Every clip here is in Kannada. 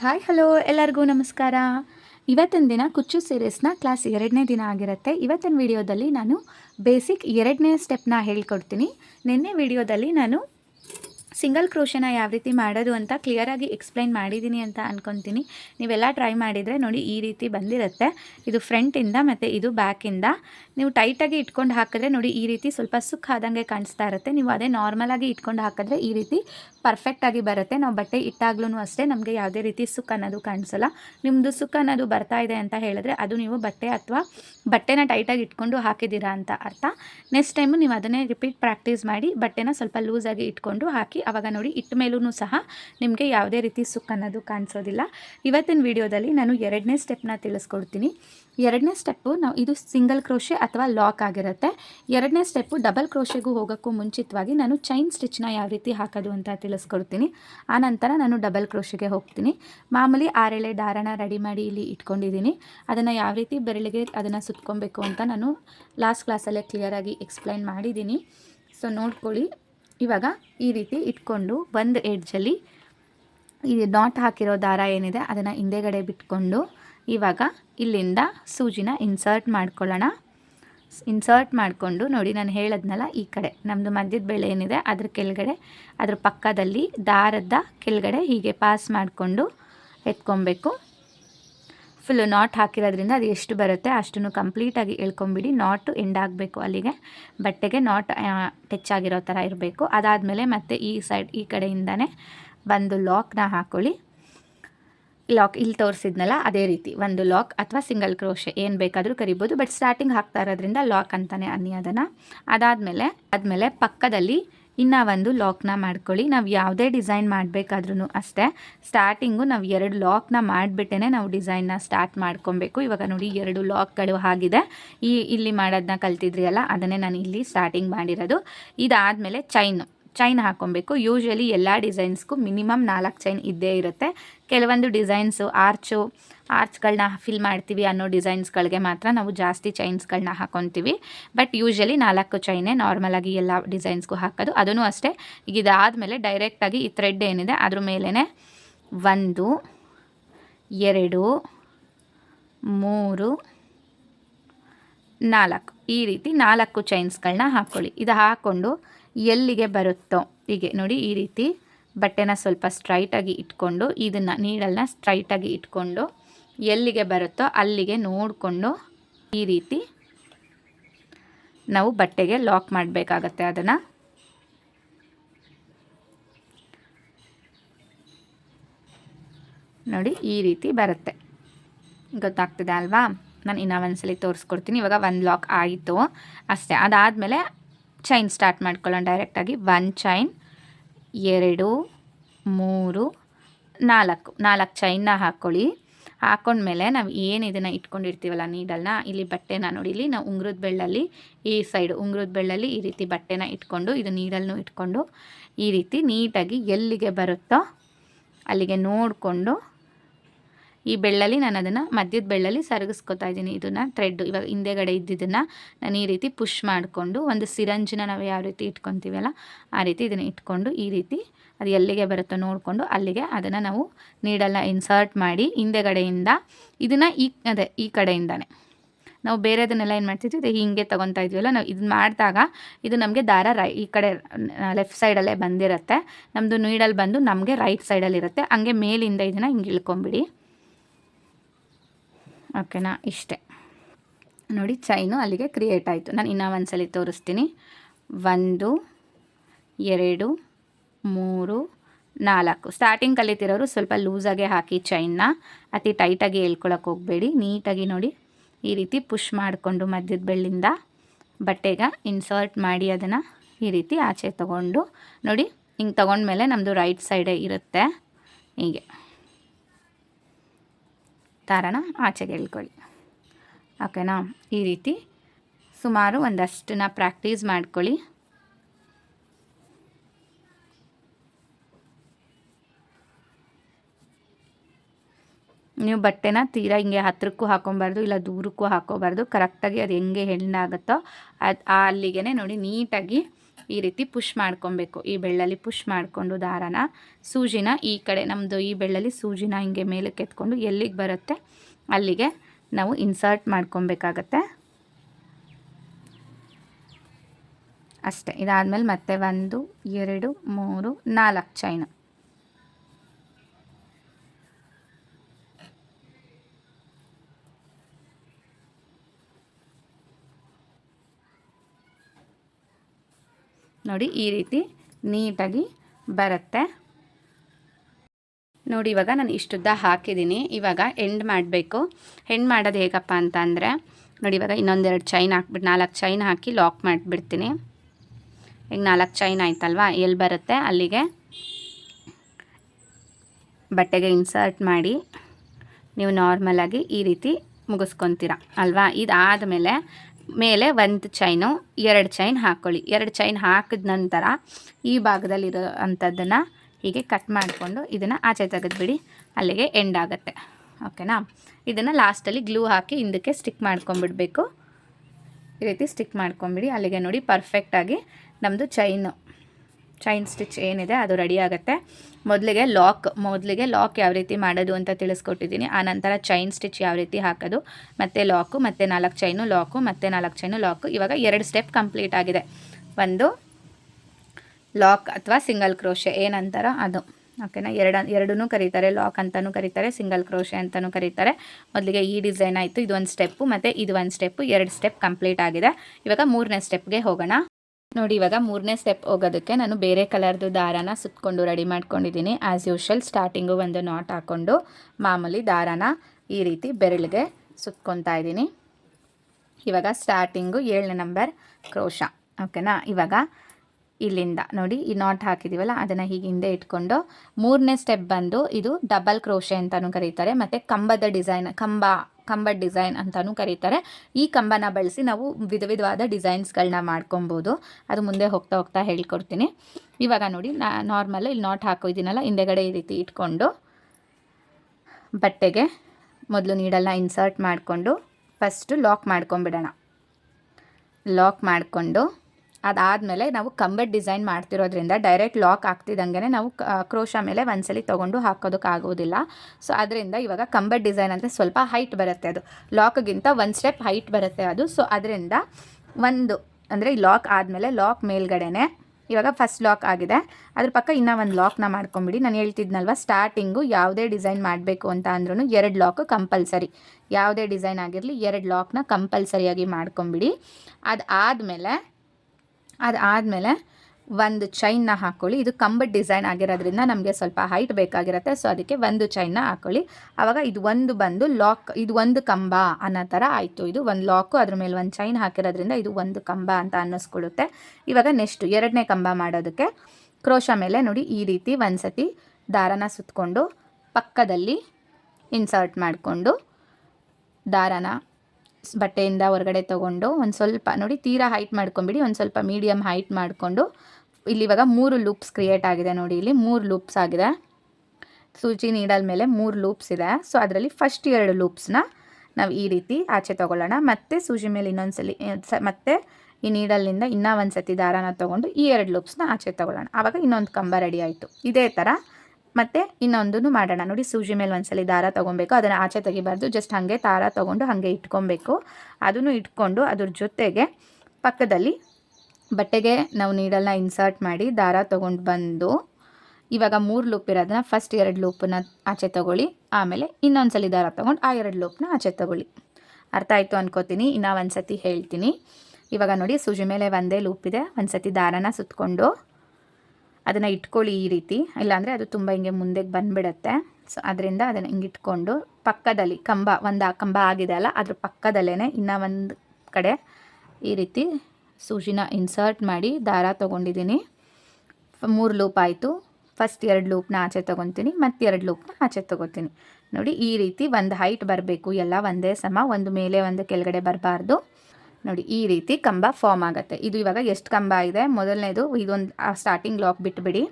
ಹಾಯ್, ಹಲೋ, ಎಲ್ಲರಿಗೂ ನಮಸ್ಕಾರ. ಇವತ್ತಿನ ದಿನ ಕುಚ್ಚು ಸೀರೀಸ್ನ ಕ್ಲಾಸ್ ಎರಡನೇ ದಿನ ಆಗಿರುತ್ತೆ. ಇವತ್ತಿನ ವಿಡಿಯೋದಲ್ಲಿ ನಾನು ಬೇಸಿಕ್ ಎರಡನೇ ಸ್ಟೆಪ್ನ ಹೇಳ್ಕೊಡ್ತೀನಿ. ನಿನ್ನೆ ವಿಡಿಯೋದಲ್ಲಿ ನಾನು ಸಿಂಗಲ್ ಕ್ರೋಶನ ಯಾವ ರೀತಿ ಮಾಡೋದು ಅಂತ ಕ್ಲಿಯರಾಗಿ ಎಕ್ಸ್ಪ್ಲೈನ್ ಮಾಡಿದ್ದೀನಿ ಅಂತ ಅಂದ್ಕೊತೀನಿ ನೀವೆಲ್ಲ ಟ್ರೈ ಮಾಡಿದರೆ ನೋಡಿ ಈ ರೀತಿ ಬಂದಿರುತ್ತೆ. ಇದು ಫ್ರಂಟಿಂದ ಮತ್ತು ಇದು ಬ್ಯಾಕಿಂದ ನೀವು ಟೈಟಾಗಿ ಇಟ್ಕೊಂಡು ಹಾಕಿದ್ರೆ ನೋಡಿ ಈ ರೀತಿ ಸ್ವಲ್ಪ ಸುಖ ಆದಂಗೆ ಕಾಣಿಸ್ತಾ ಇರುತ್ತೆ. ನೀವು ಅದೇ ನಾರ್ಮಲಾಗಿ ಇಟ್ಕೊಂಡು ಹಾಕಿದ್ರೆ ಈ ರೀತಿ ಪರ್ಫೆಕ್ಟಾಗಿ ಬರುತ್ತೆ. ನಾವು ಬಟ್ಟೆ ಇಟ್ಟಾಗ್ಲೂ ಅಷ್ಟೇ ನಮಗೆ ಯಾವುದೇ ರೀತಿ ಸುಖ ಅನ್ನೋದು ಕಾಣಿಸಲ್ಲ. ನಿಮ್ಮದು ಸುಖ ಅನ್ನೋದು ಬರ್ತಾ ಇದೆ ಅಂತ ಹೇಳಿದ್ರೆ ಅದು ನೀವು ಬಟ್ಟೆ ಅಥವಾ ಬಟ್ಟೆನ ಟೈಟಾಗಿ ಇಟ್ಕೊಂಡು ಹಾಕಿದ್ದೀರಾ ಅಂತ ಅರ್ಥ. ನೆಕ್ಸ್ಟ್ ಟೈಮು ನೀವು ಅದನ್ನೇ ರಿಪೀಟ್ ಪ್ರಾಕ್ಟೀಸ್ ಮಾಡಿ ಬಟ್ಟೆನ ಸ್ವಲ್ಪ ಲೂಸಾಗಿ ಇಟ್ಕೊಂಡು ಹಾಕಿ ಅವಾಗ ನೋಡಿ ಇಟ್ಟ ಮೇಲೂ ಸಹ ನಿಮಗೆ ಯಾವುದೇ ರೀತಿ ಸುಖ ಅನ್ನೋದು ಕಾಣಿಸೋದಿಲ್ಲ. ಇವತ್ತಿನ ವಿಡಿಯೋದಲ್ಲಿ ನಾನು ಎರಡನೇ ಸ್ಟೆಪ್ನ ತಿಳಿಸ್ಕೊಡ್ತೀನಿ. ಎರಡನೇ ಸ್ಟೆಪ್ಪು ನಾವು ಇದು ಸಿಂಗಲ್ ಕ್ರೋಶೆ ಅಥವಾ ಲಾಕ್ ಆಗಿರುತ್ತೆ. ಎರಡನೇ ಸ್ಟೆಪ್ಪು ಡಬಲ್ ಕ್ರೋಶೆಗೂ ಹೋಗೋಕ್ಕೂ ಮುಂಚಿತವಾಗಿ ನಾನು ಚೈನ್ ಸ್ಟಿಚ್ನ ಯಾವ ರೀತಿ ಹಾಕೋದು ಅಂತ ತಿಳಿಸ್ಕೊಡ್ತೀನಿ ಆನಂತರ ನಾನು ಡಬಲ್ ಕ್ರೋಶಿಗೆ ಹೋಗ್ತೀನಿ. ಮಾಮೂಲಿ ಆರೆಳೆ ದಾರನ ರೆಡಿ ಮಾಡಿ ಇಲ್ಲಿ ಇಟ್ಕೊಂಡಿದ್ದೀನಿ. ಅದನ್ನು ಯಾವ ರೀತಿ ಬೆರಳಿಗೆ ಅದನ್ನು ಸುತ್ಕೊಬೇಕು ಅಂತ ನಾನು ಲಾಸ್ಟ್ ಕ್ಲಾಸಲ್ಲೇ ಕ್ಲಿಯರಾಗಿ ಎಕ್ಸ್ಪ್ಲೈನ್ ಮಾಡಿದ್ದೀನಿ. ಸೊ ನೋಡ್ಕೊಳ್ಳಿ. ಇವಾಗ ಈ ರೀತಿ ಇಟ್ಕೊಂಡು ಒಂದು ಎಡ್ಜಲ್ಲಿ ಈ ನಾಟ್ ಹಾಕಿರೋ ದಾರ ಏನಿದೆ ಅದನ್ನು ಹಿಂದೆಗಡೆ ಬಿಟ್ಕೊಂಡು ಇವಾಗ ಇಲ್ಲಿಂದ ಸೂಜಿನ ಇನ್ಸರ್ಟ್ ಮಾಡ್ಕೊಳ್ಳೋಣ. ಇನ್ಸರ್ಟ್ ಮಾಡಿಕೊಂಡು ನೋಡಿ, ನಾನು ಹೇಳದ್ನಲ್ಲ ಈ ಕಡೆ. ನಮ್ಮದು ಮಧ್ಯದ ಬೆಳೆ ಏನಿದೆ, ಅದ್ರ ಕೆಳಗಡೆ, ಅದ್ರ ಪಕ್ಕದಲ್ಲಿ ದಾರದ ಕೆಳಗಡೆ ಹೀಗೆ ಪಾಸ್ ಮಾಡಿಕೊಂಡು ಎತ್ಕೊಬೇಕು. ಫುಲ್ಲು ನಾಟ್ ಹಾಕಿರೋದ್ರಿಂದ ಅದು ಎಷ್ಟು ಬರುತ್ತೆ ಅಷ್ಟನ್ನು ಕಂಪ್ಲೀಟಾಗಿ ಎಳ್ಕೊಂಬಿಡಿ. ನಾಟು ಎಂಡ್ ಆಗಬೇಕು ಅಲ್ಲಿಗೆ. ಬಟ್ಟೆಗೆ ನಾಟ್ ಟಚ್ ಆಗಿರೋ ಥರ ಇರಬೇಕು. ಅದಾದಮೇಲೆ ಮತ್ತೆ ಈ ಸೈಡ್ ಈ ಕಡೆಯಿಂದನೇ ಬಂದು ಲಾಕ್ನ ಹಾಕ್ಕೊಳ್ಳಿ ಲಾಕ್ ಇಲ್ಲಿ ತೋರಿಸಿದ್ನಲ್ಲ, ಅದೇ ರೀತಿ. ಒಂದು ಲಾಕ್ ಅಥವಾ ಸಿಂಗಲ್ ಕ್ರೋಶೆ ಏನು ಬೇಕಾದರೂ ಕರಿಬೋದು, ಬಟ್ ಸ್ಟಾರ್ಟಿಂಗ್ ಹಾಕ್ತಾ ಇರೋದ್ರಿಂದ ಲಾಕ್ ಅಂತಲೇ ಅನ್ನಿ ಅದನ್ನು. ಅದಾದಮೇಲೆ ಆದಮೇಲೆ ಪಕ್ಕದಲ್ಲಿ ಇನ್ನು ಒಂದು ಲಾಕ್ನ ಮಾಡ್ಕೊಳ್ಳಿ. ನಾವು ಯಾವುದೇ ಡಿಸೈನ್ ಮಾಡಬೇಕಾದ್ರೂ ಅಷ್ಟೇ. ಸ್ಟಾರ್ಟಿಂಗು ನಾವು ಎರಡು ಲಾಕ್ನ ಮಾಡಿಬಿಟ್ಟೇ ನಾವು ಡಿಸೈನ್ನ ಸ್ಟಾರ್ಟ್ ಮಾಡ್ಕೊಬೇಕು. ಇವಾಗ ನೋಡಿ ಎರಡು ಲಾಕ್ಗಳು ಆಗಿದೆ. ಈ, ಇಲ್ಲಿ ಮಾಡೋದನ್ನ ಕಲ್ತಿದ್ರಿ ಅಲ್ಲ ಅದನ್ನೇ ನಾನು ಇಲ್ಲಿ ಸ್ಟಾರ್ಟಿಂಗ್ ಮಾಡಿರೋದು. ಇದಾದಮೇಲೆ ಚೈನು. ಚೈನ್ ಹಾಕ್ಕೊಬೇಕು ಯೂಶ್ವಲಿ ಎಲ್ಲ ಡಿಸೈನ್ಸ್ಗೂ ಮಿನಿಮಮ್ ನಾಲ್ಕು ಚೈನ್ ಇದ್ದೇ ಇರುತ್ತೆ. ಕೆಲವೊಂದು ಡಿಸೈನ್ಸು, ಆರ್ಚು ಆರ್ಚ್ಗಳನ್ನ ಫಿಲ್ ಮಾಡ್ತೀವಿ ಅನ್ನೋ ಡಿಸೈನ್ಸ್ಗಳಿಗೆ ಮಾತ್ರ ನಾವು ಜಾಸ್ತಿ ಚೈನ್ಸ್ಗಳನ್ನ ಹಾಕೊತೀವಿ. ಬಟ್ ಯೂಶ್ವಲಿ ನಾಲ್ಕು ಚೈನೇ ನಾರ್ಮಲಾಗಿ ಎಲ್ಲ ಡಿಸೈನ್ಸ್ಗೂ ಹಾಕೋದು. ಅದೂ ಅಷ್ಟೇ, ಈಗ ಇದಾದಮೇಲೆ ಡೈರೆಕ್ಟಾಗಿ ಈ ಥ್ರೆಡ್ ಏನಿದೆ, ಅದ್ರ ಮೇಲೇ ಒಂದು, ಎರಡು, ಮೂರು, ನಾಲ್ಕು. ಈ ರೀತಿ ನಾಲ್ಕು ಚೈನ್ಸ್ಗಳನ್ನ ಹಾಕ್ಕೊಳ್ಳಿ ಇದು ಹಾಕ್ಕೊಂಡು ಎಲ್ಲಿಗೆ ಬರುತ್ತೋ. ಹೀಗೆ ನೋಡಿ ಈ ರೀತಿ ಬಟ್ಟೆನ ಸ್ವಲ್ಪ ಸ್ಟ್ರೈಟಾಗಿ ಇಟ್ಕೊಂಡು, ಇದನ್ನು ನೀಡಲ್ನ ಸ್ಟ್ರೈಟಾಗಿ ಇಟ್ಕೊಂಡು ಎಲ್ಲಿಗೆ ಬರುತ್ತೋ ಅಲ್ಲಿಗೆ ನೋಡಿಕೊಂಡು ಈ ರೀತಿ ನಾವು ಬಟ್ಟೆಗೆ ಲಾಕ್ ಮಾಡಬೇಕಾಗತ್ತೆ ಅದನ್ನು. ನೋಡಿ ಈ ರೀತಿ ಬರುತ್ತೆ. ಗೊತ್ತಾಗ್ತದೆ ಅಲ್ವಾ? ನಾನು ಇನ್ನೂ ಒಂದ್ಸಲಿ ತೋರಿಸ್ಕೊಡ್ತೀನಿ. ಇವಾಗ ಒಂದು ಲಾಕ್ ಆಯಿತು. ಅಷ್ಟೇ. ಅದಾದಮೇಲೆ ಚೈನ್ ಸ್ಟಾರ್ಟ್ ಮಾಡ್ಕೊಳ್ಳೋಣ ಡೈರೆಕ್ಟಾಗಿ ಒನ್ ಚೈನ್ ಎರಡು, ಮೂರು, ನಾಲ್ಕು. ನಾಲ್ಕು ಚೈನ್ನ ಹಾಕ್ಕೊಳ್ಳಿ ಹಾಕೊಂಡ್ಮೇಲೆ ನಾವು ಏನು ಇದನ್ನು ಇಟ್ಕೊಂಡಿರ್ತೀವಲ್ಲ ನೀಡಲ್ನ ಇಲ್ಲಿ ಬಟ್ಟೆನ ನೋಡಿ, ಇಲ್ಲಿ ನಾವು ಉಂಗುರದ ಬೆಳ್ಳಲ್ಲಿ, ಈ ಸೈಡ್ ಉಂಗುರದ ಬೆಳ್ಳಲ್ಲಿ ಈ ರೀತಿ ಬಟ್ಟೆನ ಇಟ್ಕೊಂಡು, ಇದು ನೀಡಲ್ನು ಇಟ್ಕೊಂಡು, ಈ ರೀತಿ ನೀಟಾಗಿ ಎಲ್ಲಿಗೆ ಬರುತ್ತೋ ಅಲ್ಲಿಗೆ ನೋಡಿಕೊಂಡು ಈ ಬೆಳ್ಳಲ್ಲಿ ನಾನು ಅದನ್ನು ಮಧ್ಯದ ಬೆಳ್ಳಲ್ಲಿ ಸರಗಿಸ್ಕೊತಾ ಇದ್ದೀನಿ. ಇದನ್ನು ಥ್ರೆಡ್ ಇವಾಗ ಹಿಂದೆಗಡೆ ಇದ್ದಿದ್ದನ್ನು ನಾನು ಈ ರೀತಿ ಪುಷ್ ಮಾಡಿಕೊಂಡು ಒಂದು ಸಿರಂಜನ್ನ ನಾವು ಯಾವ ರೀತಿ ಇಟ್ಕೊತೀವಲ್ಲ ಆ ರೀತಿ ಇದನ್ನು ಇಟ್ಕೊಂಡು ಈ ರೀತಿ ಅದು ಎಲ್ಲಿಗೆ ಬರುತ್ತೋ ನೋಡಿಕೊಂಡು ಅಲ್ಲಿಗೆ ಅದನ್ನು ನಾವು ನೀಡಲ್ಲ ಇನ್ಸರ್ಟ್ ಮಾಡಿ ಹಿಂದೆಗಡೆಯಿಂದ ಇದನ್ನು ಈ ಅದೇ ಈ ಕಡೆಯಿಂದನೇ. ನಾವು ಬೇರೆದನ್ನೆಲ್ಲ ಏನು ಮಾಡ್ತಿದ್ವಿ? ಇದು ಹೀಗೆ ತೊಗೊತಾ ಇದ್ವಲ್ಲ, ನಾವು ಇದನ್ನ ಮಾಡಿದಾಗ ಇದು ನಮಗೆ ದಾರ ರೈ ಈ ಕಡೆ ಲೆಫ್ಟ್ ಸೈಡಲ್ಲೇ ಬಂದಿರುತ್ತೆ. ನಮ್ಮದು ನೀಡಲ್ಲಿ ಬಂದು ನಮಗೆ ರೈಟ್ ಸೈಡಲ್ಲಿರುತ್ತೆ ಹಂಗೆ ಮೇಲಿಂದ ಇದನ್ನು ಹಿಂಗೆ ಇಳ್ಕೊಂಬಿಡಿ. ಓಕೆನಾ? ಇಷ್ಟೇ. ನೋಡಿ ಚೈನು ಅಲ್ಲಿಗೆ ಕ್ರಿಯೇಟ್ ಆಯಿತು. ನಾನು ಇನ್ನೂ ಸಲ ತೋರಿಸ್ತೀನಿ. ಒಂದು, ಎರಡು, ಮೂರು, ನಾಲ್ಕು. ಸ್ಟಾರ್ಟಿಂಗ್ ಕಲಿತಿರೋರು ಸ್ವಲ್ಪ ಲೂಸಾಗೆ ಹಾಕಿ ಚೈನ್ನ ಅತಿ ಟೈಟಾಗಿ ಹೇಳ್ಕೊಳಕ್ಕೆ ಹೋಗಬೇಡಿ. ನೀಟಾಗಿ ನೋಡಿ, ಈ ರೀತಿ ಪುಷ್ ಮಾಡಿಕೊಂಡು ಮಧ್ಯದ ಬೆಳ್ಳಿಂದ ಬಟ್ಟೆಗೆ ಇನ್ಸರ್ಟ್ ಮಾಡಿ ಅದನ್ನು ಈ ರೀತಿ ಆಚೆ ತಗೊಂಡು ನೋಡಿ, ಹಿಂಗೆ ತೊಗೊಂಡ್ಮೇಲೆ ನಮ್ಮದು ರೈಟ್ ಸೈಡೇ ಇರುತ್ತೆ. ಹೀಗೆ. ದಾರನ ಆಚೆಗೆ ಎಳ್ಕೊಳ್ಳಿ ಓಕೆನಾ ಈ ರೀತಿ ಸುಮಾರು ಒಂದಷ್ಟನ್ನ ಪ್ರಾಕ್ಟೀಸ್ ಮಾಡ್ಕೊಳ್ಳಿ. ನೀವು ಬಟ್ಟೆನ ತೀರಾ ಹಿಂಗೆ ಹತ್ತಿರಕ್ಕೂ ಹಾಕೊಬಾರ್ದು, ಇಲ್ಲ ದೂರಕ್ಕೂ ಹಾಕೋಬಾರ್ದು ಕರೆಕ್ಟಾಗಿ ಅದು ಹೆಂಗೆ ಹೆಣ್ಣಾಗುತ್ತೋ ಅದು ಅಲ್ಲಿಗೆ ನೋಡಿ ನೀಟಾಗಿ ಈ ರೀತಿ ಪುಷ್ ಮಾಡ್ಕೊಬೇಕು. ಈ ಬೆಳ್ಳಲ್ಲಿ ಪುಷ್ ಮಾಡಿಕೊಂಡು ದಾರಾನ, ಸೂಜಿನ ಈ ಕಡೆ ನಮ್ಮದು ಈ ಬೆಳ್ಳಲ್ಲಿ ಸೂಜಿನ ಹಿಂಗೆ ಮೇಲಕ್ಕೆ ಎತ್ಕೊಂಡು ಎಲ್ಲಿಗೆ ಬರುತ್ತೆ, ಅಲ್ಲಿಗೆ ನಾವು ಇನ್ಸರ್ಟ್ ಮಾಡ್ಕೊಬೇಕಾಗತ್ತೆ. ಅಷ್ಟೇ. ಇದಾದಮೇಲೆ ಮತ್ತೆ ಒಂದು, ಎರಡು, ಮೂರು, ನಾಲ್ಕು ಚೈನು ನೋಡಿ ಈ ರೀತಿ ನೀಟಾಗಿ ಬರುತ್ತೆ. ನೋಡಿ ಇವಾಗ ನಾನು ಇಷ್ಟುದ್ದ ಹಾಕಿದ್ದೀನಿ. ಇವಾಗ ಎಂಡ್ ಮಾಡಬೇಕು. ಎಂಡ್ ಮಾಡೋದು ಹೇಗಪ್ಪ ಅಂತ ಅಂದರೆ, ನೋಡಿ ಇವಾಗ ಇನ್ನೊಂದೆರಡು ಚೈನ್ ಹಾಕ್ಬಿಟ್ಟು ನಾಲ್ಕು ಚೈನ್ ಹಾಕಿ ಲಾಕ್ ಮಾಡಿಬಿಡ್ತೀನಿ. ಈಗ ನಾಲ್ಕು ಚೈನ್ ಆಯ್ತಲ್ವಾ? ಎಲ್ಲಿ ಬರುತ್ತೆ? ಅಲ್ಲಿಗೆ ಬಟ್ಟೆಗೆ ಇನ್ಸರ್ಟ್ ಮಾಡಿ ನೀವು ನಾರ್ಮಲಾಗಿ ಈ ರೀತಿ ಮುಗಿಸ್ಕೊತೀರ ಅಲ್ವಾ? ಇದಾದಮೇಲೆ ಮೇಲೆ ಒಂದು ಚೈನು ಎರಡು ಚೈನ್ ಹಾಕ್ಕೊಳ್ಳಿ ಎರಡು ಚೈನ್ ಹಾಕಿದ ನಂತರ ಈ ಭಾಗದಲ್ಲಿರೋ ಅಂಥದ್ದನ್ನು ಹೀಗೆ ಕಟ್ ಮಾಡಿಕೊಂಡು ಇದನ್ನು ಆಚೆ ತೆಗೆದುಬಿಡಿ ಅಲ್ಲಿಗೆ ಎಂಡ್ ಆಗುತ್ತೆ. ಓಕೆನಾ ಇದನ್ನು ಲಾಸ್ಟಲ್ಲಿ ಗ್ಲೂ ಹಾಕಿ ಹಿಂದಕ್ಕೆ ಸ್ಟಿಕ್ ಮಾಡ್ಕೊಂಬಿಡ್ಬೇಕು ಈ ರೀತಿ ಸ್ಟಿಕ್ ಮಾಡ್ಕೊಂಬಿಡಿ ಅಲ್ಲಿಗೆ ನೋಡಿ ಪರ್ಫೆಕ್ಟಾಗಿ ನಮ್ಮದು ಚೈನು ಚೈನ್ ಸ್ಟಿಚ್ ಏನಿದೆ, ಅದು ರೆಡಿ ಆಗುತ್ತೆ. ಮೊದಲಿಗೆ ಲಾಕ್ ಮೊದಲಿಗೆ ಲಾಕ್ ಯಾವ ರೀತಿ ಮಾಡೋದು ಅಂತ ತಿಳಿಸ್ಕೊಟ್ಟಿದ್ದೀನಿ. ಆನಂತರ ಚೈನ್ ಸ್ಟಿಚ್ ಯಾವ ರೀತಿ ಹಾಕೋದು, ಮತ್ತು ಲಾಕು ಮತ್ತು ನಾಲ್ಕು ಚೈನು ಲಾಕು ಮತ್ತು ನಾಲ್ಕು ಚೈನು ಲಾಕು ಇವಾಗ ಎರಡು ಸ್ಟೆಪ್ ಕಂಪ್ಲೀಟ್ ಆಗಿದೆ. ಒಂದು ಲಾಕ್ ಅಥವಾ ಸಿಂಗಲ್ ಕ್ರೋಶೆ ಏನಂತಾರ ಅದು. ಓಕೆನಾ ಎರಡು ಎರಡೂ ಕರೀತಾರೆ ಲಾಕ್ ಅಂತಲೂ ಕರೀತಾರೆ ಸಿಂಗಲ್ ಕ್ರೋಶೆ ಅಂತಲೂ ಕರೀತಾರೆ. ಮೊದಲಿಗೆ ಈ ಡಿಸೈನ್ ಆಯಿತು ಒಂದು ಸ್ಟೆಪ್ಪು ಮತ್ತು ಇದು ಒಂದು ಸ್ಟೆಪ್ಪು ಎರಡು ಸ್ಟೆಪ್ ಕಂಪ್ಲೀಟ್ ಆಗಿದೆ. ಇವಾಗ ಮೂರನೇ ಸ್ಟೆಪ್ಗೆ ಹೋಗೋಣ. ನೋಡಿ, ಇವಾಗ ಮೂರನೇ ಸ್ಟೆಪ್ ಹೋಗೋದಕ್ಕೆ ನಾನು ಬೇರೆ ಕಲರ್ದು ದಾರಾನ ಸುತ್ತಕೊಂಡು ರೆಡಿ ಮಾಡ್ಕೊಂಡಿದ್ದೀನಿ. ಆ್ಯಸ್ ಯೂಶಲ್ ಸ್ಟಾರ್ಟಿಂಗು ಒಂದು ನಾಟ್ ಹಾಕ್ಕೊಂಡು ಮಾಮೂಲಿ ದಾರಾನ ಈ ರೀತಿ ಬೆರಳಿಗೆ ಸುತ್ಕೊತಾ ಇದ್ದೀನಿ. ಇವಾಗ ಸ್ಟಾರ್ಟಿಂಗು ಏಳನೇ ನಂಬರ್ ಕ್ರೋಶ. ಓಕೆನಾ ಇವಾಗ ಇಲ್ಲಿಂದ ನೋಡಿ, ಈ ನಾಟ್ ಹಾಕಿದ್ದೀವಲ್ಲ ಅದನ್ನು ಹೀಗೆ ಹಿಂದೆ ಇಟ್ಕೊಂಡು ಮೂರನೇ ಸ್ಟೆಪ್ ಬಂದು ಇದು ಡಬಲ್ ಕ್ರೋಶೆ ಅಂತಲೂ ಕರೀತಾರೆ. ಮತ್ತು ಕಂಬದ ಡಿಸೈನ್ ಕಂಬ ಕಂಬದ ಡಿಸೈನ್ ಅಂತಲೂ ಕರೀತಾರೆ. ಈ ಕಂಬನ ಬಳಸಿ ನಾವು ವಿಧ ವಿಧವಾದ ಡಿಸೈನ್ಸ್ಗಳನ್ನ ಮಾಡ್ಕೊಬೋದು. ಅದು ಮುಂದೆ ಹೋಗ್ತಾ ಹೋಗ್ತಾ ಹೇಳ್ಕೊಡ್ತೀನಿ. ಇವಾಗ ನೋಡಿ, ನಾ ನಾರ್ಮಲ್ ಇಲ್ಲಿ ನಾಟ್ ಹಾಕೋದಿನಲ್ಲ ಹಿಂದೆಗಡೆ ಈ ರೀತಿ ಇಟ್ಕೊಂಡು ಬಟ್ಟೆಗೆ ಮೊದಲು ನೀಡಲ್ಲ ಇನ್ಸರ್ಟ್ ಮಾಡಿಕೊಂಡು, ಫಸ್ಟು ಲಾಕ್ ಮಾಡ್ಕೊಂಬಿಡೋಣ. ಲಾಕ್ ಮಾಡಿಕೊಂಡು ಅದಾದಮೇಲೆ ನಾವು ಕಂಬಟ್ ಡಿಸೈನ್ ಮಾಡ್ತಿರೋದ್ರಿಂದ ಡೈರೆಕ್ಟ್ ಲಾಕ್ ಆಗ್ತಿದ್ದಂಗೆ ನಾವು ಕ್ರೋಶ ಮೇಲೆ ಒಂದ್ಸಲಿ ತೊಗೊಂಡು ಹಾಕೋದಕ್ಕಾಗೋದಿಲ್ಲ. ಸೊ ಅದರಿಂದ ಇವಾಗ ಕಂಬಟ್ ಡಿಸೈನ್ ಅಂದರೆ ಸ್ವಲ್ಪ ಹೈಟ್ ಬರುತ್ತೆ ಅದು. ಲಾಕ್ಗಿಂತ ಒಂದು ಸ್ಟೆಪ್ ಹೈಟ್ ಬರುತ್ತೆ ಅದು. ಸೊ ಅದರಿಂದ ಒಂದು, ಅಂದರೆ ಲಾಕ್ ಆದಮೇಲೆ ಲಾಕ್ ಮೇಲ್ಗಡೆನೆ ಇವಾಗ ಫಸ್ಟ್ ಲಾಕ್ ಆಗಿದೆ. ಅದ್ರ ಪಕ್ಕ ಇನ್ನೂ ಒಂದು ಲಾಕ್ನ ಮಾಡ್ಕೊಂಬಿಡಿ. ನಾನು ಹೇಳ್ತಿದ್ನಲ್ವ ಸ್ಟಾರ್ಟಿಂಗು ಯಾವುದೇ ಡಿಸೈನ್ ಮಾಡಬೇಕು ಅಂತ ಅಂದ್ರೂ ಎರಡು ಲಾಕ್ ಕಂಪಲ್ಸರಿ ಯಾವುದೇ ಡಿಸೈನ್ ಆಗಿರಲಿ ಎರಡು ಲಾಕ್ನ ಕಂಪಲ್ಸರಿಯಾಗಿ ಮಾಡ್ಕೊಂಬಿಡಿ. ಅದಾದಮೇಲೆ ಆದಮೇಲೆ ಒಂದು ಚೈನ್ನ ಹಾಕ್ಕೊಳ್ಳಿ ಇದು ಕಂಬಟ್ ಡಿಸೈನ್ ಆಗಿರೋದ್ರಿಂದ ನಮಗೆ ಸ್ವಲ್ಪ ಹೈಟ್ ಬೇಕಾಗಿರುತ್ತೆ. ಸೊ ಅದಕ್ಕೆ ಒಂದು ಚೈನ್ನ ಹಾಕ್ಕೊಳ್ಳಿ ಆವಾಗ ಇದು ಒಂದು ಬಂದು ಲಾಕ್ ಇದು ಒಂದು ಕಂಬ ಅನ್ನೋ ಥರ ಆಯಿತು. ಇದು ಒಂದು ಲಾಕು ಅದ್ರ ಮೇಲೆ ಒಂದು ಚೈನ್ ಹಾಕಿರೋದ್ರಿಂದ ಇದು ಒಂದು ಕಂಬ ಅಂತ ಅನ್ನಿಸ್ಕೊಳ್ಳುತ್ತೆ. ಇವಾಗ ನೆಕ್ಸ್ಟು ಎರಡನೇ ಕಂಬ ಮಾಡೋದಕ್ಕೆ ಕ್ರೋಶ ಮೇಲೆ ನೋಡಿ, ಈ ರೀತಿ ಒಂದು ಸತಿ ದಾರನ ಸುತ್ತಕೊಂಡು ಪಕ್ಕದಲ್ಲಿ ಇನ್ಸರ್ಟ್ ಮಾಡಿಕೊಂಡು ದಾರನ ಬಟ್ಟೆಯಿಂದ ಹೊರಗಡೆ ತೊಗೊಂಡು ಒಂದು ಸ್ವಲ್ಪ ನೋಡಿ ತೀರಾ ಹೈಟ್ ಮಾಡ್ಕೊಂಬಿಡಿ, ಒಂದು ಸ್ವಲ್ಪ ಮೀಡಿಯಮ್ ಹೈಟ್ ಮಾಡಿಕೊಂಡು ಇಲ್ಲಿ ಇವಾಗ ಮೂರು ಲೂಪ್ಸ್ ಕ್ರಿಯೇಟ್ ಆಗಿದೆ ನೋಡಿ ಇಲ್ಲಿ, ಮೂರು ಲೂಪ್ಸ್ ಆಗಿದೆ. ಸೂಚಿ ನೀಡಲ್ ಮೇಲೆ ಮೂರು ಲೂಪ್ಸ್ ಇದೆ. ಸೊ ಅದರಲ್ಲಿ ಫಸ್ಟ್ ಎರಡು ಲೂಪ್ಸ್ನ ನಾವು ಈ ರೀತಿ ಆಚೆ ತೊಗೊಳ್ಳೋಣ. ಮತ್ತು ಸೂಜಿ ಮೇಲೆ ಇನ್ನೊಂದ್ಸಲಿ ಮತ್ತೆ ಈ ನೀಡಲ್ನಿಂದ ಇನ್ನೂ ಒಂದು ಸತಿ ದಾರಾನ ತೊಗೊಂಡು ಈ ಎರಡು ಲೂಪ್ಸ್ನ ಆಚೆ ತೊಗೊಳ್ಳೋಣ. ಆವಾಗ ಇನ್ನೊಂದು ಕಂಬ ರೆಡಿ ಆಯಿತು. ಇದೇ ಥರ ಮತ್ತು ಇನ್ನೊಂದನ್ನು ಮಾಡೋಣ. ನೋಡಿ, ಸೂಜಿ ಮೇಲೆ ಒಂದ್ಸಲಿ ದಾರ ತಗೊಬೇಕು. ಅದನ್ನು ಆಚೆ ತೆಗಿಬಾರ್ದು. ಜಸ್ಟ್ ಹಾಗೆ ದಾರ ತಗೊಂಡು ಹಾಗೆ ಇಟ್ಕೊಬೇಕು. ಅದನ್ನು ಇಟ್ಕೊಂಡು ಅದ್ರ ಜೊತೆಗೆ ಪಕ್ಕದಲ್ಲಿ ಬಟ್ಟೆಗೆ ನಾವು ನೀಡಲ್ನ ಇನ್ಸರ್ಟ್ ಮಾಡಿ ದಾರ ತಗೊಂಡು ಬಂದು ಇವಾಗ ಮೂರು ಲೂಪ್ ಇರೋದನ್ನ ಫಸ್ಟ್ ಎರಡು ಲೂಪನ್ನ ಆಚೆ ತಗೊಳ್ಳಿ. ಆಮೇಲೆ ಇನ್ನೊಂದು ಸಲ ದಾರ ತಗೊಂಡು ಆ ಎರಡು ಲೂಪ್ನ ಆಚೆ ತಗೊಳ್ಳಿ. ಅರ್ಥ ಆಯಿತು ಅನ್ಕೋತೀನಿ. ಇನ್ನೂ ಒಂದು ಸತಿ ಹೇಳ್ತೀನಿ. ಇವಾಗ ನೋಡಿ, ಸೂಜಿ ಮೇಲೆ ಒಂದೇ ಲೂಪ್ ಇದೆ. ಒಂದು ಸತಿ ದಾರನ ಸುತ್ತಕೊಂಡು ಅದನ್ನು ಇಟ್ಕೊಳ್ಳಿ ಈ ರೀತಿ. ಇಲ್ಲಾಂದರೆ ಅದು ತುಂಬ ಹಿಂಗೆ ಮುಂದೆಗೆ ಬಂದ್ಬಿಡತ್ತೆ. ಸೊ ಅದರಿಂದ ಅದನ್ನು ಹಿಂಗೆ ಇಟ್ಕೊಂಡು ಪಕ್ಕದಲ್ಲಿ ಕಂಬ, ಒಂದು ಕಂಬ ಆಗಿದೆ ಅಲ್ಲ, ಅದ್ರ ಪಕ್ಕದಲ್ಲೇ ಇನ್ನೂ ಒಂದು ಕಡೆ ಈ ರೀತಿ ಸೂಜಿನ ಇನ್ಸರ್ಟ್ ಮಾಡಿ ದಾರ ತೊಗೊಂಡಿದ್ದೀನಿ ಮೂರು ಲೂಪ್ ಆಯಿತು. ಫಸ್ಟ್ ಎರಡು ಲೂಪ್ನ ಆಚೆ ತೊಗೊತೀನಿ, ಮತ್ತು ಎರಡು ಲೂಪ್ನ ಆಚೆ ತೊಗೋತೀನಿ. ನೋಡಿ ಈ ರೀತಿ ಒಂದು ಹೈಟ್ ಬರಬೇಕು, ಎಲ್ಲ ಒಂದೇ ಸಮ, ಒಂದು ಮೇಲೆ ಒಂದು, ಕೆಳಗಡೆ ಬರಬಾರ್ದು. ನೋಡಿ, ಈ ರೀತಿ ಕಂಬ ಫಾರ್ಮ್ ಆಗುತ್ತೆ. ಇದು ಇವಾಗ ಎಷ್ಟು ಕಂಬ ಇದೆ? ಮೊದಲನೇದು ಇದೊಂದು ಸ್ಟಾರ್ಟಿಂಗ್ ಲಾಕ್ ಬಿಟ್ಬಿಡಿ.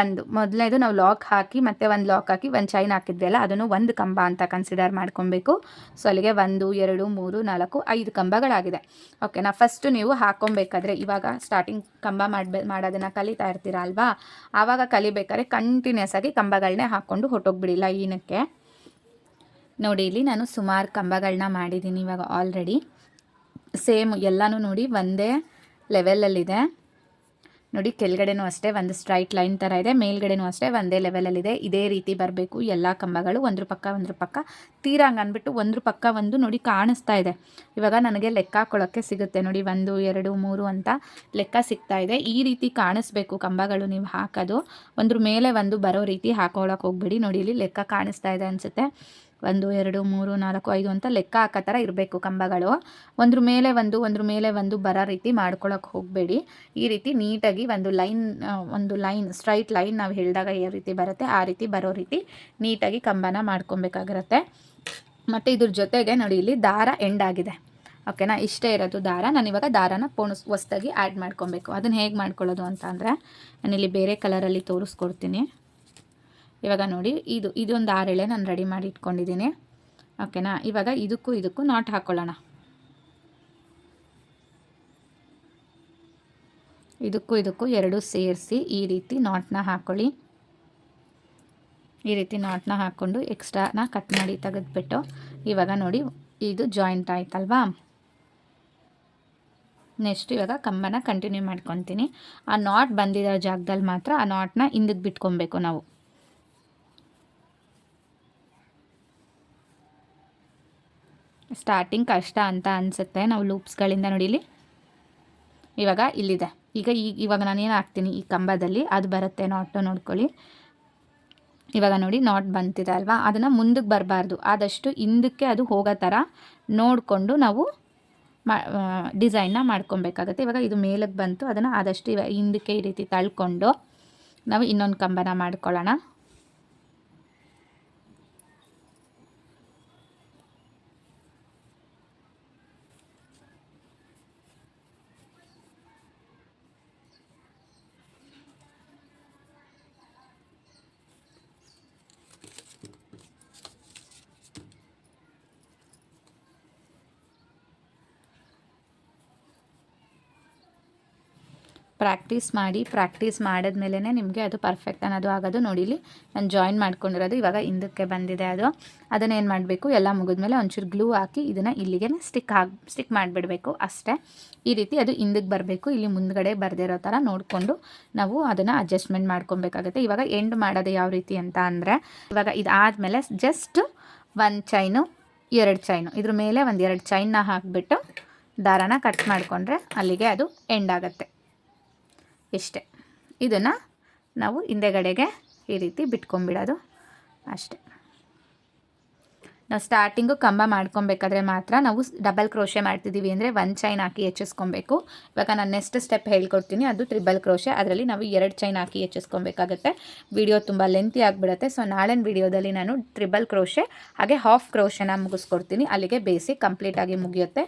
ಒಂದು, ಮೊದಲನೇದು ನಾವು ಲಾಕ್ ಹಾಕಿ, ಮತ್ತೆ ಒಂದು ಲಾಕ್ ಹಾಕಿ, ಒಂದು ಚೈನ್ ಹಾಕಿದ್ವಲ್ಲ, ಅದನ್ನು ಒಂದು ಕಂಬ ಅಂತ ಕನ್ಸಿಡರ್ ಮಾಡ್ಕೊಬೇಕು. ಸೊ ಅಲ್ಲಿಗೆ ಒಂದು, ಎರಡು, ಮೂರು, ನಾಲ್ಕು, ಐದು ಕಂಬಗಳಾಗಿದೆ. ಓಕೆನಾ ಫಸ್ಟು ನೀವು ಹಾಕೊಬೇಕಾದ್ರೆ, ಇವಾಗ ಸ್ಟಾರ್ಟಿಂಗ್ ಕಂಬ ಮಾಡ್ಬೇ, ಮಾಡೋದನ್ನು ಕಲಿತಾ ಇರ್ತೀರ ಅಲ್ವಾ? ಆವಾಗ ಕಲಿಬೇಕಾದ್ರೆ ಕಂಟಿನ್ಯೂಸ್ ಆಗಿ ಕಂಬಗಳನ್ನೇ ಹಾಕ್ಕೊಂಡು ಹೊಟ್ಟೋಗ್ಬಿಡಿ ಏನಕ್ಕೆ ನೋಡಿ, ಇಲ್ಲಿ ನಾನು ಸುಮಾರು ಕಂಬಗಳನ್ನ ಮಾಡಿದ್ದೀನಿ ಇವಾಗ ಆಲ್ರೆಡಿ ಸೇಮ್ ಎಲ್ಲನೂ ನೋಡಿ ಒಂದೇ ಲೆವೆಲಲ್ಲಿದೆ ನೋಡಿ ಕೆಳಗಡೆನೂ ಅಷ್ಟೇ ಒಂದು ಸ್ಟ್ರೈಟ್ ಲೈನ್ ಥರ ಇದೆ, ಮೇಲ್ಗಡೆನೂ ಅಷ್ಟೇ ಒಂದೇ ಲೆವೆಲಲ್ಲಿದೆ ಇದೇ ರೀತಿ ಬರಬೇಕು, ಎಲ್ಲ ಕಂಬಗಳು ಒಂದ್ರ ಪಕ್ಕ ಒಂದ್ರ ಪಕ್ಕ. ತೀರಾ ಹಂಗೆ ಅಂದ್ಬಿಟ್ಟು ಒಂದ್ರ ಪಕ್ಕ ಒಂದು ನೋಡಿ ಕಾಣಿಸ್ತಾ ಇದೆ. ಇವಾಗ ನನಗೆ ಲೆಕ್ಕ ಹಾಕೊಳ್ಳೋಕ್ಕೆ ಸಿಗುತ್ತೆ. ನೋಡಿ ಒಂದು, ಎರಡು, ಮೂರು ಅಂತ ಲೆಕ್ಕ ಸಿಗ್ತಾ ಇದೆ. ಈ ರೀತಿ ಕಾಣಿಸ್ಬೇಕು ಕಂಬಗಳು ನೀವು ಹಾಕೋದು. ಒಂದ್ರ ಮೇಲೆ ಒಂದು ಬರೋ ರೀತಿ ಹಾಕೊಳ್ಳೋಕೆ ಹೋಗ್ಬಿಡಿ. ನೋಡಿ ಇಲ್ಲಿ ಲೆಕ್ಕ ಕಾಣಿಸ್ತಾ ಇದೆ ಅನಿಸುತ್ತೆ. ಒಂದು, ಎರಡು, ಮೂರು, ನಾಲ್ಕು, ಐದು ಅಂತ ಲೆಕ್ಕ ಹಾಕೋ ಥರ ಇರಬೇಕು ಕಂಬಗಳು. ಒಂದ್ರ ಮೇಲೆ ಒಂದು, ಒಂದ್ರ ಮೇಲೆ ಒಂದು ಬರೋ ರೀತಿ ಮಾಡ್ಕೊಳಕ್ಕೆ ಹೋಗಬೇಡಿ. ಈ ರೀತಿ ನೀಟಾಗಿ ಒಂದು ಲೈನ್ ಒಂದು ಲೈನ್, ಸ್ಟ್ರೈಟ್ ಲೈನ್ ನಾವು ಹೇಳಿದಾಗ ಯಾವ ರೀತಿ ಬರುತ್ತೆ, ಆ ರೀತಿ ಬರೋ ರೀತಿ ನೀಟಾಗಿ ಕಂಬನ ಮಾಡ್ಕೊಬೇಕಾಗಿರುತ್ತೆ. ಮತ್ತು ಇದ್ರ ಜೊತೆಗೆ ನೋಡಿ ಇಲ್ಲಿ ದಾರ ಎಂಡ್ ಆಗಿದೆ. ಓಕೆನಾ ಇಷ್ಟೇ ಇರೋದು ದಾರ. ನಾನು ಇವಾಗ ದಾರನ ಪೋಣಿಸ್, ಹೊಸ್ದಾಗಿ ಆ್ಯಡ್ ಮಾಡ್ಕೊಬೇಕು. ಅದನ್ನು ಹೇಗೆ ಮಾಡ್ಕೊಳ್ಳೋದು ಅಂತ ಅಂದರೆ ನಾನಿಲ್ಲಿ ಬೇರೆ ಕಲರಲ್ಲಿ ತೋರಿಸ್ಕೊಡ್ತೀನಿ. ಇವಾಗ ನೋಡಿ, ಇದು, ಇದೊಂದು ಆರೆಳೆ ನಾನು ರೆಡಿ ಮಾಡಿ ಇಟ್ಕೊಂಡಿದ್ದೀನಿ. ಓಕೆನಾ ಇವಾಗ ಇದಕ್ಕೂ ಇದಕ್ಕೂ ನಾಟ್ ಹಾಕ್ಕೊಳ್ಳೋಣ ಇದಕ್ಕೂ ಇದಕ್ಕೂ ಎರಡು ಸೇರಿಸಿ ಈ ರೀತಿ ನಾಟ್ನ ಹಾಕ್ಕೊಳ್ಳಿ ಈ ರೀತಿ ನಾಟ್ನ ಹಾಕ್ಕೊಂಡು ಎಕ್ಸ್ಟ್ರಾನ ಕಟ್ ಮಾಡಿ ತೆಗೆದ್ಬಿಟ್ಟು, ಇವಾಗ ನೋಡಿ, ಇದು ಜಾಯಿಂಟ್ ಆಯ್ತಲ್ವಾ? ನೆಕ್ಸ್ಟ್ ಇವಾಗ ಕಂಬನ ಕಂಟಿನ್ಯೂ ಮಾಡ್ಕೊತೀನಿ. ಆ ನಾಟ್ ಬಂದಿರೋ ಜಾಗದಲ್ಲಿ ಮಾತ್ರ ಆ ನಾಟ್ನ ಹಿಂದಕ್ಕೆ ಬಿಟ್ಕೊಬೇಕು ನಾವು. ಸ್ಟಾರ್ಟಿಂಗ್ ಕಷ್ಟ ಅಂತ ಅನಿಸುತ್ತೆ ನಾವು ಲೂಪ್ಸ್ಗಳಿಂದ ನೋಡಿಲಿ. ಇವಾಗ ಇಲ್ಲಿದೆ. ಈಗ ಈಗ ಇವಾಗ ನಾನೇನು ಹಾಕ್ತೀನಿ ಈ ಕಂಬದಲ್ಲಿ? ಅದು ಬರುತ್ತೆ ನಾಟು ನೋಡ್ಕೊಳ್ಳಿ. ಇವಾಗ ನೋಡಿ ನಾಟ್ ಬಂತಿದೆ ಅಲ್ವಾ? ಅದನ್ನು ಮುಂದಕ್ಕೆ ಬರಬಾರ್ದು. ಆದಷ್ಟು ಹಿಂದಕ್ಕೆ ಅದು ಹೋಗೋ ಥರ ನೋಡಿಕೊಂಡು ನಾವು ಮಾ ಡಿಸೈನ್ನ ಮಾಡ್ಕೊಬೇಕಾಗತ್ತೆ. ಇವಾಗ ಇದು ಮೇಲಕ್ಕೆ ಬಂತು. ಅದನ್ನು ಆದಷ್ಟು ಇವಾಗ ಹಿಂದಕ್ಕೆ ಈ ರೀತಿ ತಳ್ಕೊಂಡು ನಾವು ಇನ್ನೊಂದು ಕಂಬನ ಮಾಡ್ಕೊಳ್ಳೋಣ. ಪ್ರಾಕ್ಟೀಸ್ ಮಾಡಿ, ಪ್ರಾಕ್ಟೀಸ್ ಮಾಡಿದ್ಮೇಲೆ ನಿಮಗೆ ಅದು ಪರ್ಫೆಕ್ಟ್ ಅನ್ನೋದು ಆಗೋದು ನೋಡಿಲಿ. ನಾನು ಜಾಯಿನ್ ಮಾಡ್ಕೊಂಡಿರೋದು ಇವಾಗ ಹಿಂದಕ್ಕೆ ಬಂದಿದೆ ಅದು. ಅದನ್ನೇನು ಮಾಡಬೇಕು? ಎಲ್ಲ ಮುಗಿದ್ಮೇಲೆ ಒಂಚೂರು ಗ್ಲೂ ಹಾಕಿ ಇದನ್ನು ಇಲ್ಲಿಗೆ ಸ್ಟಿಕ್ ಹಾಕಿ ಸ್ಟಿಕ್ ಮಾಡಿಬಿಡಬೇಕು ಅಷ್ಟೇ. ಈ ರೀತಿ ಅದು ಹಿಂದಕ್ಕೆ ಬರಬೇಕು. ಇಲ್ಲಿ ಮುಂದ್ಗಡೆ ಬರದಿರೋ ಥರ ನೋಡಿಕೊಂಡು ನಾವು ಅದನ್ನು ಅಡ್ಜಸ್ಟ್ಮೆಂಟ್ ಮಾಡ್ಕೊಬೇಕಾಗುತ್ತೆ. ಇವಾಗ ಎಂಡ್ ಮಾಡೋದು ಯಾವ ರೀತಿ ಅಂತ ಅಂದರೆ, ಇವಾಗ ಇದಾದಮೇಲೆ ಜಸ್ಟ್ ಒಂದು ಚೈನು ಎರಡು ಚೈನು ಇದ್ರ ಮೇಲೆ ಒಂದು ಎರಡು ಚೈನ್ನ ಹಾಕಿಬಿಟ್ಟು ದಾರಾನ ಕಟ್ ಮಾಡಿಕೊಂಡ್ರೆ ಅಲ್ಲಿಗೆ ಅದು ಎಂಡ್ ಆಗುತ್ತೆ. ಇಷ್ಟೆ. ಇದನ್ನು ನಾವು ಹಿಂದೆಗಡೆಗೆ ಈ ರೀತಿ ಬಿಟ್ಕೊಂಬಿಡೋದು ಅಷ್ಟೆ. ನಾವು ಸ್ಟಾರ್ಟಿಂಗು ಕಂಬ ಮಾಡ್ಕೊಬೇಕಾದ್ರೆ ಮಾತ್ರ ನಾವು ಡಬಲ್ ಕ್ರೋಶೆ ಮಾಡ್ತಿದ್ದೀವಿ ಅಂದರೆ ಒನ್ ಚೈನ್ ಹಾಕಿ ಹೆಚ್ಚಿಸ್ಕೊಬೇಕು. ಇವಾಗ ನಾನು ನೆಕ್ಸ್ಟ್ ಸ್ಟೆಪ್ ಹೇಳ್ಕೊಡ್ತೀನಿ, ಅದು ತ್ರಿಬಲ್ ಕ್ರೋಶೆ ಅದರಲ್ಲಿ ನಾವು ಎರಡು ಚೈನ್ ಹಾಕಿ ಹೆಚ್ಚಿಸ್ಕೊಬೇಕಾಗತ್ತೆ. ವಿಡಿಯೋ ತುಂಬ ಲೆಂತಿ ಆಗಿಬಿಡುತ್ತೆ. ಸೊ ನಾಳಿನ ವಿಡಿಯೋದಲ್ಲಿ ನಾನು ಟ್ರಿಬಲ್ ಕ್ರೋಶೆ ಹಾಗೆ ಹಾಫ್ ಕ್ರೋಶೆನ ಮುಗಿಸ್ಕೊಡ್ತೀನಿ. ಅಲ್ಲಿಗೆ ಬೇಸಿಕ್ ಕಂಪ್ಲೀಟಾಗಿ ಮುಗಿಯುತ್ತೆ.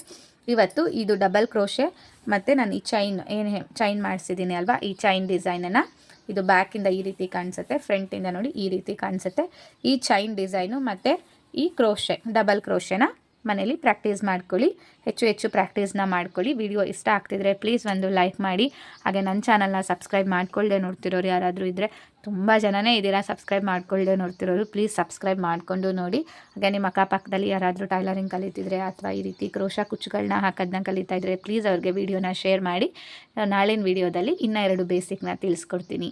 ಇವತ್ತು ಇದು ಡಬಲ್ ಕ್ರೋಶೆ ಮತ್ತು ನಾನು ಈ ಚೈನ್ ಏನು ಚೈನ್ ಮಾಡಿಸಿದ್ದೀನಿ ಅಲ್ವಾ? ಈ ಚೈನ್ ಡಿಸೈನನ್ನು ಇದು ಬ್ಯಾಕಿಂದ ಈ ರೀತಿ ಕಾಣಿಸುತ್ತೆ ಫ್ರಂಟಿಂದ ನೋಡಿ ಈ ರೀತಿ ಕಾಣಿಸುತ್ತೆ. ಈ ಚೈನ್ ಡಿಸೈನು ಮತ್ತು ಈ ಕ್ರೋಶೆ ಡಬಲ್ ಕ್ರೋಶೆನ ಮನೇಲಿ ಪ್ರಾಕ್ಟೀಸ್ ಮಾಡ್ಕೊಳ್ಳಿ. ಹೆಚ್ಚು ಹೆಚ್ಚು ಪ್ರಾಕ್ಟೀಸ್ನ ಮಾಡ್ಕೊಳ್ಳಿ. ವಿಡಿಯೋ ಇಷ್ಟ ಆಗ್ತಿದ್ರೆ ಪ್ಲೀಸ್ ಒಂದು ಲೈಕ್ ಮಾಡಿ. ಹಾಗೆ ನನ್ನ ಚಾನಲ್ನ ಸಬ್ಸ್ಕ್ರೈಬ್ ಮಾಡ್ಕೊಳ್ಳದೆ ನೋಡ್ತಿರೋರು ಯಾರಾದರೂ ಇದ್ದರೆ ತುಂಬ ಜನನೇ ಇದ್ದೀರಾ ಸಬ್ಸ್ಕ್ರೈಬ್ ಮಾಡ್ಕೊಳ್ಳದೆ ನೋಡ್ತಿರೋರು ಪ್ಲೀಸ್ ಸಬ್ಸ್ಕ್ರೈಬ್ ಮಾಡಿಕೊಂಡು ನೋಡಿ. ಹಾಗೆ ನಿಮ್ಮ ಅಕ್ಕಪಕ್ಕದಲ್ಲಿ ಯಾರಾದರೂ ಟೈಲರಿಂಗ್ ಕಲಿತಿದ್ರೆ ಅಥವಾ ಈ ರೀತಿ ಕ್ರೋಶ ಕುಚ್ಚುಗಳನ್ನ ಹಾಕೋದನ್ನ ಕಲಿತಾ ಇದ್ದರೆ ಪ್ಲೀಸ್ ಅವ್ರಿಗೆ ವೀಡಿಯೋನ ಶೇರ್ ಮಾಡಿ. ನಾಳಿನ ವಿಡಿಯೋದಲ್ಲಿ ಇನ್ನೂ ಎರಡು ಬೇಸಿಕ್ನ ತಿಳಿಸ್ಕೊಡ್ತೀನಿ.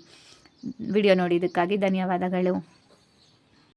ವಿಡಿಯೋ ನೋಡಿದ್ದಕ್ಕಾಗಿ ಧನ್ಯವಾದಗಳು.